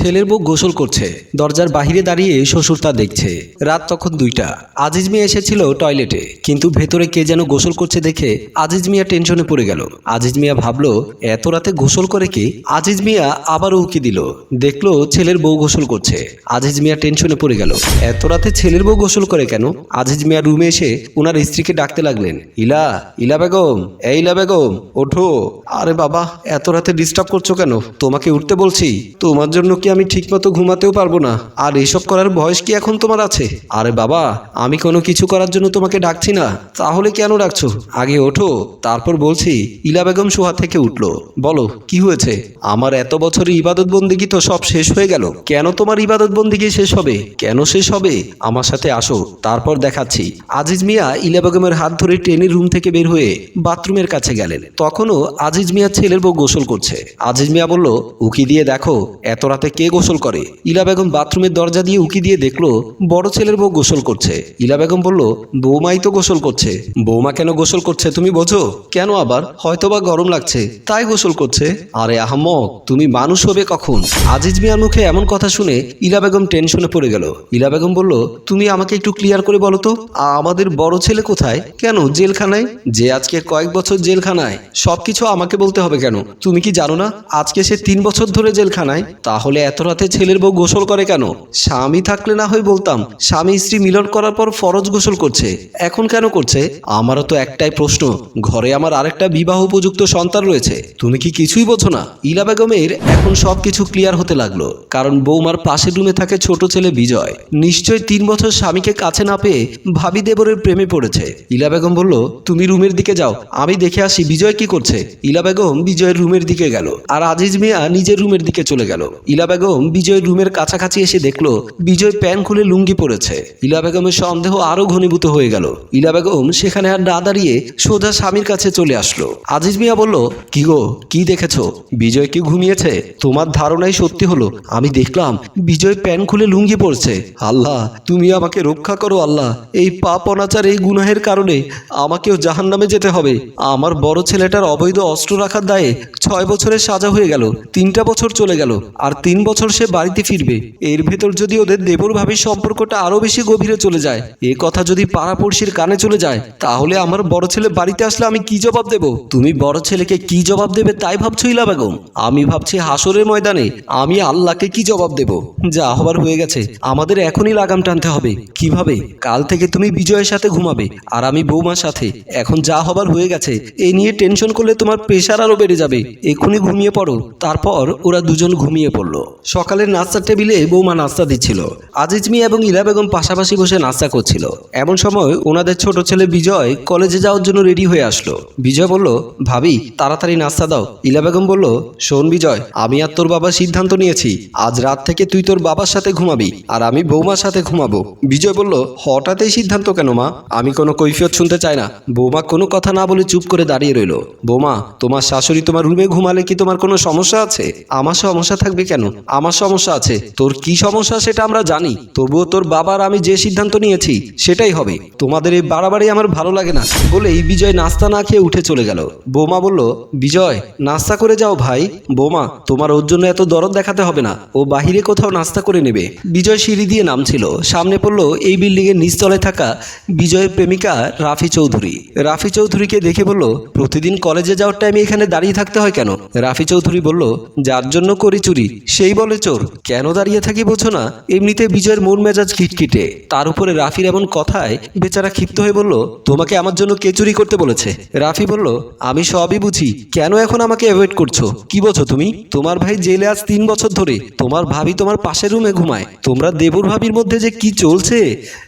ছেলের বউ গোসল করছে। দরজার বাহিরে দাঁড়িয়ে শ্বশুর তা দেখছে। রাত তখন দুইটা। আজিজ মিয়া এসেছিল টয়লেটে। কিন্তু ভেতরে কে যেন গোসল করছে দেখে আজিজ মিয়া টেনশনে পড়ে গেল। আজিজ মিয়া ভাবলো, এত রাতে গোসল করে কি? আজিজ মিয়া আবারও উকি দিল। দেখল, ছেলের বউ গোসল করছে। আজিজ মিয়া টেনশনে পড়ে গেল, এত রাতে ছেলের বউ গোসল করে কেন? আজিজ মিয়া রুমে এসে ওনার স্ত্রীকে ডাকতে লাগলেন, ইলা ইলা বেগম, এই ইলা বেগম, ওঠো। আরে বাবা, এত রাতে ডিস্টার্ব করছ কেন? তোমাকে উঠতে বলছি। তোমার জন্য কি আমি ঠিকমতো ঘুমাতেও পারব না। আর এসব করার বয়স কি এখন তোমার আছে? আরে বাবা, আমি কোনো কিছু করার জন্য তোমাকে ডাকছি না। তাহলে কেন ডাকছো? আগে ওঠো, তারপর বলছি, ইলা বেগম সোহা থেকে উঠল। বলো, কি হয়েছে? আমার এত বছরের ইবাদত বন্দিগি তো সব শেষ হয়ে গেল। কেন তোমার ইবাদত বন্দিগি শেষ হবে? কেন শেষ হবে? আমার সাথে আসো, তারপর দেখাচ্ছি। আজিজ মিয়া ইলা বেগমের হাত ধরে ট্রেনের রুম থেকে বের হয়ে বাথরুমের কাছে গেলেন। তখনও আজিজ মিয়া ছেলের বউ গোসল করছে। আজিজ মিয়া বলল, উকি দিয়ে দেখো, এত রাতে কে গোসল করে? ইলা বেগম বাথরুমের দরজা দিয়ে উকি দিয়ে দেখল, বড় ছেলের বউ গোসল করছে। ইলা বেগম বলল, বৌমাই তো গোসল করছে। বৌমা কেন গোসল করছে তুমি বোঝো? কেন আবার? হয়তোবা গরম লাগছে। তাই গোসল করছে? আরে আহমক, তুমি মানুষ হবে কখন? আজিজ মিয়ার মুখে এমন কথা শুনে ইলা বেগম টেনশনে পড়ে গেল। ইলা বেগম বলল, তুমি আমাকে একটু ক্লিয়ার করে বলো তো আমাদের বড় ছেলে কোথায়? কেন, জেলখানায়? যে আজকে কয়েক বছর জেলখানায়। সবকিছু আমাকে বলতে হবে কেন? তুমি কি জানো না, আজকে সে তিন বছর ধরে জেলখানায়? তাহলে এত রাতে ছেলের বউ গোসল করে কেন? স্বামী থাকলে না হয় বলতাম, স্বামী স্ত্রী মিলন করার পর ফরজ গোসল করছে। এখন কেন করছে? আমারও তো একটাই প্রশ্ন, ঘরে আমার আরেকটা বিবাহ উপযুক্ত সন্তান রয়েছে। তুমি কি কিছুই বোঝো না? ইলা বেগমের এখন সবকিছু ক্লিয়ার হতে লাগল, কারণ বৌমার পাশের রুমে থাকে ছোট ছেলে বিজয়। নিশ্চয় তিন বছর স্বামীকে কাছে না পেয়ে ভাবি দেবরের প্রেমে পড়েছে। ইলা বেগম বলল, তুমি রুমের দিকে যাও, আমি দেখে আসি বিজয় কি করছে। ইলা বেগম বিজয়ের রুমের দিকে গেল, আর আজিজ মিয়া নিজের রুমের দিকে চলে গেল। ইলা বিজয়ের রুমের কাছাকাছি এসে দেখল, বিজয় প্যান খুলে লুঙ্গি পরেছে। ইলা বেগমের সন্দেহ আরও ঘনীভূত হয়ে গেল। ইলা বেগম সেখানে আর না দাঁড়িয়ে সোজা স্বামীর কাছে চলে আসলো। আজিজ মিয়া বলল, কি গো, কি দেখেছ? বিজয় কি ঘুমিয়েছে? তোমার ধারণাই সত্যি হলো। আমি দেখলাম বিজয় প্যান খুলে লুঙ্গি পড়ছে আল্লাহ, তুমি আমাকে রক্ষা করো আল্লাহ। এই পাপ অনাচার, এই গুনাহের কারণে আমাকেও জাহান নামে যেতে হবে। আমার বড় ছেলেটার অবৈধ অস্ত্র রাখার দায়ে ছয় বছরের সাজা হয়ে গেল। তিনটা বছর চলে গেল। আর তিন বছর সে বাড়িতে ফিরবে। এর ভেতর যদি ওদের দেবর ভাবির সম্পর্কটা আরও বেশি গভীরে চলে যায়, এ কথা যদি পাড়াপড়শির কানে চলে যায়, তাহলে আমার বড় ছেলে বাড়িতে আসলে আমি কি জবাব দেব? তুমি বড় ছেলেকে কি জবাব দেবে তাই ভাবছ ইলা বেগম? আমি ভাবছি হাসরের ময়দানে আমি আল্লাহকে কি জবাব দেব? যা হবার হয়ে গেছে, আমাদের এখনই লাগাম টানতে হবে। কীভাবে? কাল থেকে তুমি বিজয়ের সাথে ঘুমাবে, আর আমি বৌমার সাথে। এখন যা হবার হয়ে গেছে এই নিয়ে টেনশন করলে তোমার প্রেশার আরও বেড়ে যাবে। এক্ষুনি ঘুমিয়ে পড়ো। তারপর ওরা দুজন ঘুমিয়ে পড়ল। সকালের নাস্তার টেবিলে বৌমা নাস্তা দিচ্ছিল। আজিজ মিয়া এবং ইলা বেগম পাশাপাশি বসে নাস্তা করছিল। এমন সময় ওনাদের ছোট ছেলে বিজয় কলেজে যাওয়ার জন্য রেডি হয়ে আসলো। বিজয় বলল, ভাবি, তাড়াতাড়ি নাস্তা দাও। ইলা বেগম বলল, শোন বিজয়, আমি আর তোর বাবা সিদ্ধান্ত নিয়েছি। আজ রাত থেকে তুই তোর বাবার সাথে ঘুমাবি আর আমি বৌমার সাথে ঘুমাবো। বিজয় বলল হঠাৎ এই সিদ্ধান্ত কেন মা? আমি কোনো কৈফিয়ত শুনতে চাই না। বৌমা কোনো কথা না বলে চুপ করে দাঁড়িয়ে রইল। বৌমা, তোমার শাশুড়ি তোমার রুমে ঘুমালে কি তোমার কোনো সমস্যা আছে? আমার সমস্যা থাকবে কেন? আমার সমস্যা আছে। তোর কি সমস্যা সেটা আমরা জানি। তবুও তোর বাবার আমি যে সিদ্ধান্ত নিয়েছি, সেটাই হবে। তোমাদের এই বাড়াবাড়ি আমার ভালো লাগে না বলেই বিজয় নাস্তা না খেয়ে উঠে চলে গেল। বোমা বলল, বিজয়, নাস্তা করে যাও ভাই। বোমা, তোমার ওর জন্য এত দরদ দেখাতে হবে না। ও বাহিরে কোথাও নাস্তা করে নেবে। বিজয় সিঁড়ি দিয়ে নামছিল। সামনে পড়ল এই বিল্ডিং এর নিচতলায় থাকা বিজয়ের প্রেমিকা রাফি চৌধুরী। রাফি চৌধুরীকে দেখে বলল, প্রতিদিন কলেজে যাওয়ার টাইমে এখানে দাঁড়িয়ে থাকতে হয় কেন? রাফি চৌধুরী বলল, যার জন্য করি চুরি, সেই বলে, চোর, কেন দাঁড়িয়ে থাকি বোঝো না? এমনিতে বিজয়ের মন মেজাজ খিটখিটে। তার উপরে রাফির এমন কথায় বেচারা ক্ষিপ্ত হয়ে বলল, তোমাকে আমার জন্য কে চুরি করতে বলেছে? রাফি বলল, আমি সবই বুঝি। কেন এখন আমাকে অ্যাভয়েড করছ? কি বোঝো তুমি? তোমার ভাই জেলে আজ তিন বছর ধরে। তোমার ভাবি তোমার পাশের রুমে ঘুমায়। তোমরা দেবর ভাবির মধ্যে যে কি চলছে,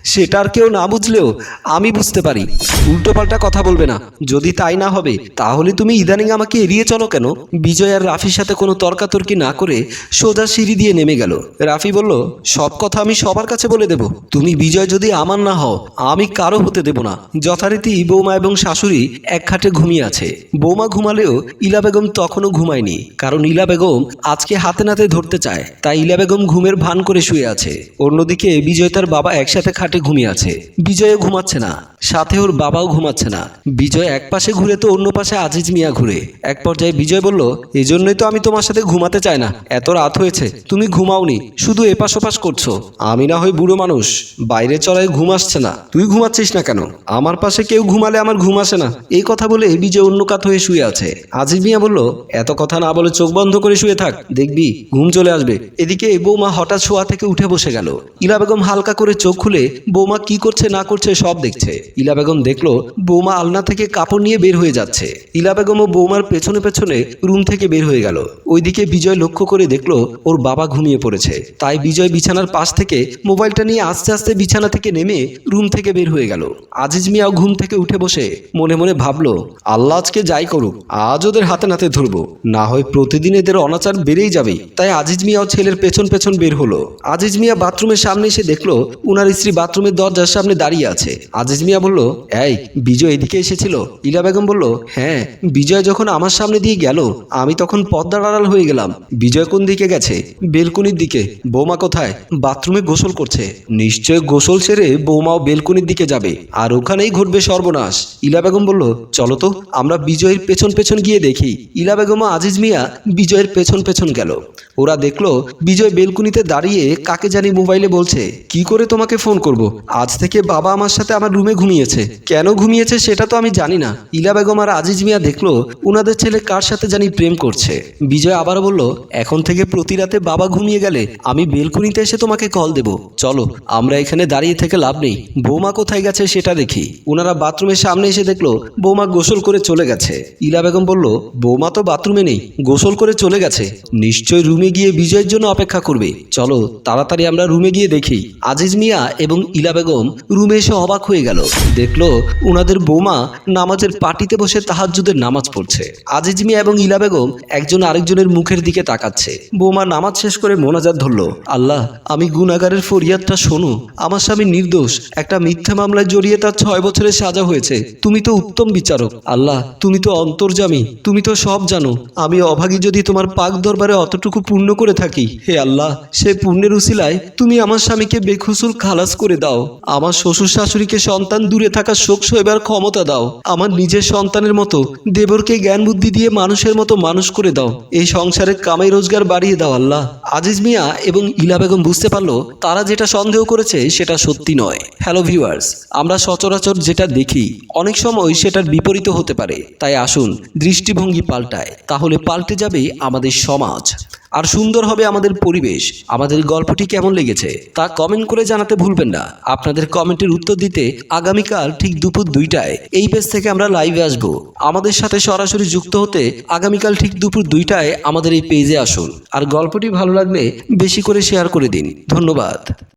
সেটা আর কেউ না বুঝলেও আমি বুঝতে পারি। উল্টোপাল্টা কথা বলবে না। যদি তাই না হবে, তাহলে তুমি ইদানিং আমাকে এড়িয়ে চলো কেন? বিজয় আর রাফির সাথে কোনো তর্কাতর্কি না করে সোজা সিঁড়ি দিয়ে নেমে গেল। রাফি বলল, সব কথা আমি সবার কাছে বলে দেব। তুমি বিজয় যদি আমার না হও, আমি কারও হতে দেব না। যথারীতি বৌমা এবং শাশুড়ি এক খাটে ঘুমিয়ে আছে। বৌমা ঘুমালেও ইলা বেগম তখনও ঘুমায়নি, কারণ ইলা বেগম আজকে হাতে নাতে ধরতে চায়, তাই ইলা বেগম ঘুমের ভান করে শুয়ে আছে। অন্যদিকে বিজয় তার বাবা একসাথে খাটে ঘুমিয়ে আছে। বিজয়ও ঘুমাচ্ছে না। সাথে ওর বাবাও ঘুমাচ্ছে না। বিজয় এক পাশে ঘুরে তো অন্য পাশে আজিজ মিয়া ঘুরে। এক পর্যায়ে বিজয় বলল এই জন্যই তো আমি তোমার সাথে ঘুমাতে চাই না। এত রাত হয়েছে, তুমি ঘুমাওনি, শুধু এপাশ ওপাশ করছ। আমি না হয় বুড়ো মানুষ, বাইরে চড়ায় ঘুম আসছে না। তুই ঘুমাচ্ছিস না কেন? আমার পাশে কেউ ঘুমালে আমার ঘুম আসে না। এই কথা বলে বিজয় অন্য কাত হয়ে শুয়ে আছে। আজিজ মিয়া বলল, এত কথা না বলে চোখ বন্ধ করে শুয়ে থাক। দেখবি, ঘুম চলে আসবে। এদিকে বৌমা হঠাৎ শোয়া থেকে উঠে বসে গেল। ইলা বেগম হালকা করে চোখ খুলে বৌমা কি করছে না করছে সব দেখছে। ইলা বেগম দেখল বৌমা আলনা থেকে কাপড় নিয়ে বের হয়ে যাচ্ছে। ইলা বেগম ও বৌমার পেছনে পেছনে রুম থেকে বের হয়ে গেল। ওইদিকে বিজয় লক্ষ্য করে দেখল ওর বাবা ঘুমিয়ে পড়েছে। তাই বিজয় বিছানার পাশ থেকে মোবাইলটা নিয়ে আস্তে আস্তে বিছানা থেকে নেমে রুম থেকে বের হয়ে গেল। আজিজ মিয়াও ঘুম থেকে উঠে বসে মনে মনে ভাবলো, আল্লাহ আজকে যাই করুক, আজ ওদের হাতে নাতে ধরবো। না হয় প্রতিদিন এদের অনাচার বেড়েই যাবে তাই আজিজ মিয়াও ছেলের পেছন পেছন বের হলো। আজিজ মিয়া বাথরুমের সামনে এসে দেখল, উনার স্ত্রী বাথরুমের দরজার সামনে দাঁড়িয়ে আছে। আজিজ মিয়া বলল, এই, বিজয় এদিকে এসেছিল? ইলা বেগম বলল হ্যাঁ বিজয় যখন আমার সামনে দিয়ে গেল, আমি তখন পদ্মার আড়াল হয়ে গেলাম। বিজয় কোন দিকে গেছে? বেলকুনির দিকে। বৌমা কোথায়? বাথরুমে গোসল করছে। নিশ্চয় গোসল সেরে বৌমাও বেলকুনির দিকে যাবে। আর ওখানেই ঘটবে সর্বনাশ। ইলা বেগম বলল, চলো তো, আমরা বিজয়ের পেছন পেছন গিয়ে দেখি। ইলা বেগম আজিজ মিয়া বিজয়ের পেছন পেছন গেল। ওরা দেখল, বিজয় বেলকুনিতে দাঁড়িয়ে কাকে জানি মোবাইলে বলছে, কি করে তোমাকে ফোন করব? আজ থেকে বাবা আমার সাথে আমার রুমে ঘুমিয়েছে। কেন ঘুমিয়েছে সেটা তো আমি জানি না। ইলা বেগম আর আজিজ মিয়া দেখল, উনাদের ছেলে কার সাথে জানি প্রেম করছে। বিজয় আবার বলল, এখন থেকে প্রতি রাতে বাবা ঘুমিয়ে গেলে আমি বেলকুনিতে এসে তোমাকে কল দেব। চলো, আমরা এখানে দাঁড়িয়ে থেকে লাভ নেই। বৌমা কোথায় গেছে সেটা দেখি। ওনারা বাথরুমের সামনে এসে দেখল, বৌমা গোসল করে চলে গেছে। ইলা বেগম বলল, বৌমা তো বাথরুমে নেই, গোসল করে চলে গেছে। নিশ্চয় রুমে গিয়ে বিজয়ের জন্য অপেক্ষা করবে। চলো, তাড়াতাড়ি আমরা রুমে গিয়ে দেখি। আজিজ মিয়া এবং ইলা বেগম রুমে এসে অবাক হয়ে গেল। দেখল উনাদের বৌমা নামাজের পাটিতে বসে তাহাজ্জুদের নামাজ পড়ছে। আজিজ মিয়া এবং ইলা বেগম একজন আরেকজনের মুখের দিকে তাকাচ্ছে। বৌমা নামাজ শেষ করে মোনাজাত ধরলো। আল্লাহ, আমি গুনাগারের ফরিয়াদটা শোনো। আমার স্বামী নির্দোষ, একটা মিথ্যা মামলায় জড়িয়ে তার ছয় বছরের সাজা হয়েছে। তুমি তো উত্তম বিচারক। আল্লাহ, তুমি তো অন্তর্জামী। তুমি তো সব জানো। আমি অভাগী যদি তোমার পাক দরবারে অতটুকু পূর্ণ করে থাকি। হে আল্লাহ, সে পুণ্যের উসিলায় তুমি আমার স্বামীকে বেখুসুল খালাস করে দাও। আমার শ্বশুর শাশুড়িকে সন্তান দূরে থাকার শোক সইবার ক্ষমতা দাও। আমার নিজের সন্তানের মতো, দেবরকে জ্ঞান বুদ্ধি দিয়ে মানুষের মতো মানুষ করে দাও। এই সংসারের কামাই রোজগার বাড়িয়ে দাও আল্লাহ। আজিজ মিয়া এবং ইলা বেগম বুঝতে পারল, তারা যেটা সন্দেহ করেছে সেটা সত্যি নয়। হ্যালো ভিউয়ার্স আমরা সচরাচর যেটা দেখি, অনেক সময় সেটার বিপরীত হতে পারে। তাই আসুন, দৃষ্টিভঙ্গি পাল্টায়। তাহলে পাল্টে যাবে আমাদের সমাজ। আর সুন্দর হবে আমাদের পরিবেশ। আমাদের গল্পটি কেমন লেগেছে তা কমেন্ট করে জানাতে ভুলবেন না। আপনাদের কমেন্টের উত্তর দিতে আগামীকাল ঠিক দুপুর দুইটায়। এই পেজ থেকে আমরা লাইভে আসব। আমাদের সাথে সরাসরি যুক্ত হতে আগামীকাল ঠিক দুপুর দুইটায় আমাদের এই পেজে আসুন। আর গল্পটি ভালো লাগলে বেশি করে শেয়ার করে দিন। ধন্যবাদ।